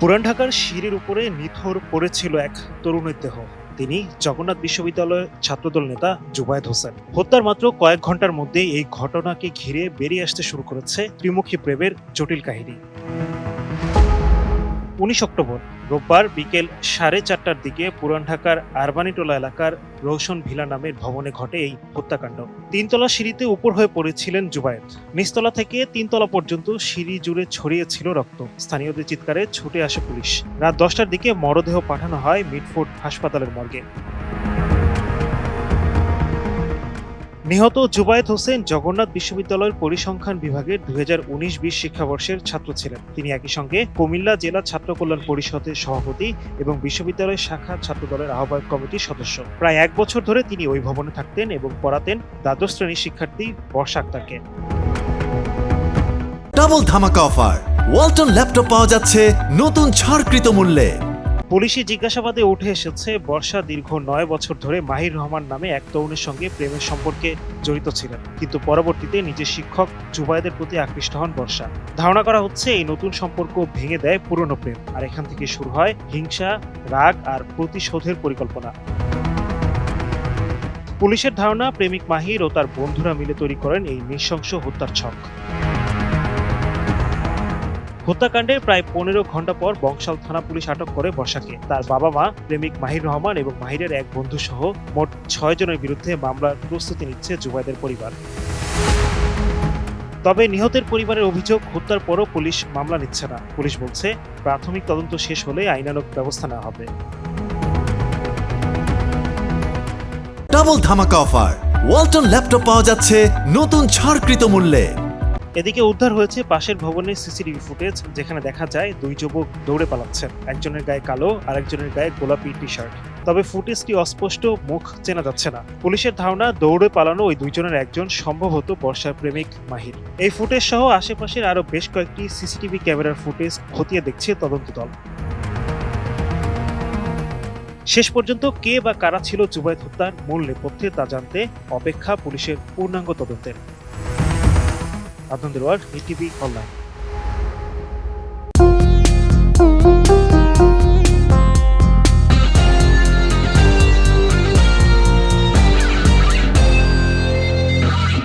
পুরান ঢাকার সিঁড়ির উপরে নিথর পড়েছিল এক তরুণের দেহ। তিনি জগন্নাথ বিশ্ববিদ্যালয়ের ছাত্রদল নেতা জুবায়দ হোসেন। হত্যার মাত্র কয়েক ঘণ্টার মধ্যে এই ঘটনাকে ঘিরে বেরিয়ে আসতে শুরু করেছে ত্রিমুখী প্রেমের জটিল কাহিনী। উনিশ অক্টোবর রোববার বিকেল সাড়ে চারটার দিকে পুরান ঢাকার আরবানিটোলা এলাকার রোশন ভিলা নামের ভবনে ঘটে এই হত্যাকাণ্ড। তিনতলা সিঁড়িতে উপর হয়ে পড়েছিলেন জুবায়েত। নিচতলা থেকে তিনতলা পর্যন্ত সিঁড়ি জুড়ে ছড়িয়েছিল রক্ত। স্থানীয়দের চিৎকারে ছুটে আসে পুলিশ। রাত দশটার দিকে মরদেহ পাঠানো হয় মিডফোর্ড হাসপাতালের মর্গে। নিহত জুবায়েদ হোসেন জগন্নাথ বিশ্ববিদ্যালয়ের পরিসংখ্যান বিভাগের দুই হাজার উনিশ বিশ শিক্ষাবর্ষের ছাত্র ছিলেন। তিনি একই সঙ্গে কুমিল্লা জেলা ছাত্র কল্যাণ পরিষদের সভাপতি এবং বিশ্ববিদ্যালয়ের শাখা ছাত্রদলের আহ্বায়ক কমিটির সদস্য। প্রায় এক বছর ধরে তিনি ওই ভবনে থাকতেন এবং পড়াতেন দ্বাদশ শ্রেণির শিক্ষার্থী বর্ষা আক্তারকে। ডাবল ধামাকা অফার। ওয়ালটন ল্যাপটপ পাওয়া যাচ্ছে নতুন ছাড়কৃত মূল্যে। পুলিশি জিজ্ঞাসাবাদে উঠে এসেছে, বর্ষা দীর্ঘ নয় বছর ধরে মাহির রহমান নামে এক তরুণের সঙ্গে প্রেমের সম্পর্কে জড়িত ছিলেন। কিন্তু পরবর্তীতে নিজের শিক্ষক জুবাইদের প্রতি আকৃষ্ট হন বর্ষা। ধারণা করা হচ্ছে, এই নতুন সম্পর্ক ভেঙে দেয় পুরনো প্রেম, আর এখান থেকে শুরু হয় হিংসা, রাগ আর প্রতিশোধের পরিকল্পনা। পুলিশের ধারণা, প্রেমিক মাহির ও তার বন্ধুরা মিলে তৈরি করেন এই নৃশংস হত্যার ছক। হত্যাকাণ্ডের প্রায় পনেরো ঘণ্টা পর বংশাল থানা পুলিশ আটক করে বর্ষাকে। তার বাবা মা, প্রেমিক মাহির রহমান এবং মাহিরের এক বন্ধু সহ মোট ছয় জনের বিরুদ্ধে মামলার প্রস্তুতি নিচ্ছে জুবাইদের পরিবার। তবে নিহতের পরিবারের অভিযোগ, হত্যার পরও পুলিশ মামলা নিচ্ছে না। পুলিশ বলছে, প্রাথমিক তদন্ত শেষ হলে আইনানুগ ব্যবস্থা নেওয়া হবে। ডাবল ধামাকা অফার। ওয়ালটন ল্যাপটপ পাওয়া যাচ্ছে নতুন ছাড়কৃত মূল্যে। এদিকে উদ্ধার হয়েছে পাশের ভবনের সিসিটিভি ফুটেজ, যেখানে দেখা যায় দুই যুবক দৌড়ে পালাচ্ছেন। একজনের গায়ে কালো আর একজনের গায়ে গোলাপি টি শার্ট তবে ফুটেজটি অস্পষ্ট, মুখ চেনা যাচ্ছে না। পুলিশের ধারণা, দৌড়ে পালানো ওই দুইজনের একজন সম্ভবত বর্ষার প্রেমিক মাহির। এই ফুটেজ সহ আশেপাশের আরও বেশ কয়েকটি সিসিটিভি ক্যামেরার ফুটেজ খতিয়ে দেখছে তদন্ত দল। শেষ পর্যন্ত কে বা কারা ছিল জুবাইদ হত্যার মূল নেপথ্যে তা জানতে অপেক্ষা পুলিশের পূর্ণাঙ্গ তদন্তের। ಅದೊಂದು ರೋಲ್ಸ್ ಮಿಕ್ಕಿ ಬೀಕ್ ಅಲ್ಲ